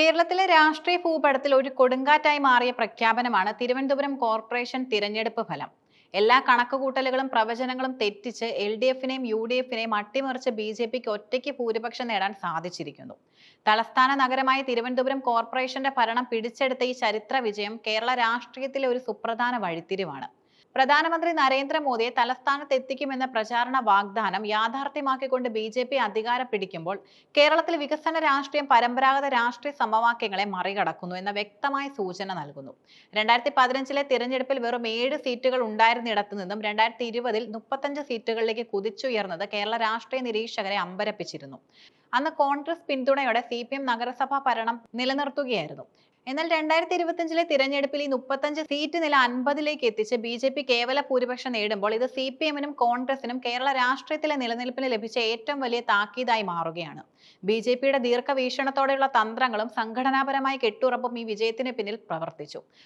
കേരളത്തിലെ രാഷ്ട്രീയ ഭൂപടത്തിൽ ഒരു കൊടുങ്കാറ്റായി മാറിയ പ്രഖ്യാപനമാണ് തിരുവനന്തപുരം കോർപ്പറേഷൻ തിരഞ്ഞെടുപ്പ് ഫലം. എല്ലാ കണക്കുകൂട്ടലുകളും പ്രവചനങ്ങളും തെറ്റിച്ച് എൽ ഡി എഫിനെയും യു ഡി എഫിനെയും അട്ടിമറിച്ച് ബി ജെ പിക്ക് ഒറ്റയ്ക്ക് ഭൂരിപക്ഷം നേടാൻ സാധിച്ചിരിക്കുന്നു. തലസ്ഥാന നഗരമായ തിരുവനന്തപുരം കോർപ്പറേഷന്റെ ഭരണം പിടിച്ചെടുത്ത ഈ ചരിത്ര വിജയം കേരള രാഷ്ട്രീയത്തിലെ ഒരു സുപ്രധാന വഴിത്തിരിവാണ്. പ്രധാനമന്ത്രി നരേന്ദ്രമോദിയെ തലസ്ഥാനത്ത് എത്തിക്കുമെന്ന പ്രചാരണ വാഗ്ദാനം യാഥാർത്ഥ്യമാക്കിക്കൊണ്ട് ബി ജെ പി അധികാരം പിടിക്കുമ്പോൾ കേരളത്തിൽ വികസന രാഷ്ട്രീയം പരമ്പരാഗത രാഷ്ട്രീയ സമവാക്യങ്ങളെ മറികടക്കുന്നു എന്ന വ്യക്തമായ സൂചന നൽകുന്നു. രണ്ടായിരത്തി പതിനഞ്ചിലെ തിരഞ്ഞെടുപ്പിൽ വെറും ഏഴ് സീറ്റുകൾ ഉണ്ടായിരുന്നിടത്തു നിന്നും രണ്ടായിരത്തി ഇരുപതിൽ മുപ്പത്തഞ്ച് സീറ്റുകളിലേക്ക് കുതിച്ചുയർന്നത് കേരള രാഷ്ട്രീയ നിരീക്ഷകരെ അമ്പരപ്പിച്ചിരുന്നു. അന്ന് കോൺഗ്രസ് പിന്തുണയോടെ സി പി എം നഗരസഭാ ഭരണം നിലനിർത്തുകയായിരുന്നു. എന്നാൽ രണ്ടായിരത്തി ഇരുപത്തിയഞ്ചിലെ തിരഞ്ഞെടുപ്പിൽ ഈ മുപ്പത്തഞ്ച് സീറ്റ് നില അൻപതിലേക്ക് എത്തിച്ച് ബി ജെ പി കേവല ഭൂരിപക്ഷം നേടുമ്പോൾ ഇത് സി പി എമ്മിനും കോൺഗ്രസിനും കേരള രാഷ്ട്രീയത്തിലെ നിലനിൽപ്പിന് ലഭിച്ച ഏറ്റവും വലിയ താക്കീതായി മാറുകയാണ്. ബി ജെ പിയുടെ ദീർഘവീക്ഷണത്തോടെയുള്ള തന്ത്രങ്ങളും സംഘടനാപരമായ കെട്ടുറപ്പും ഈ വിജയത്തിന് പിന്നിൽ പ്രവർത്തിച്ചു.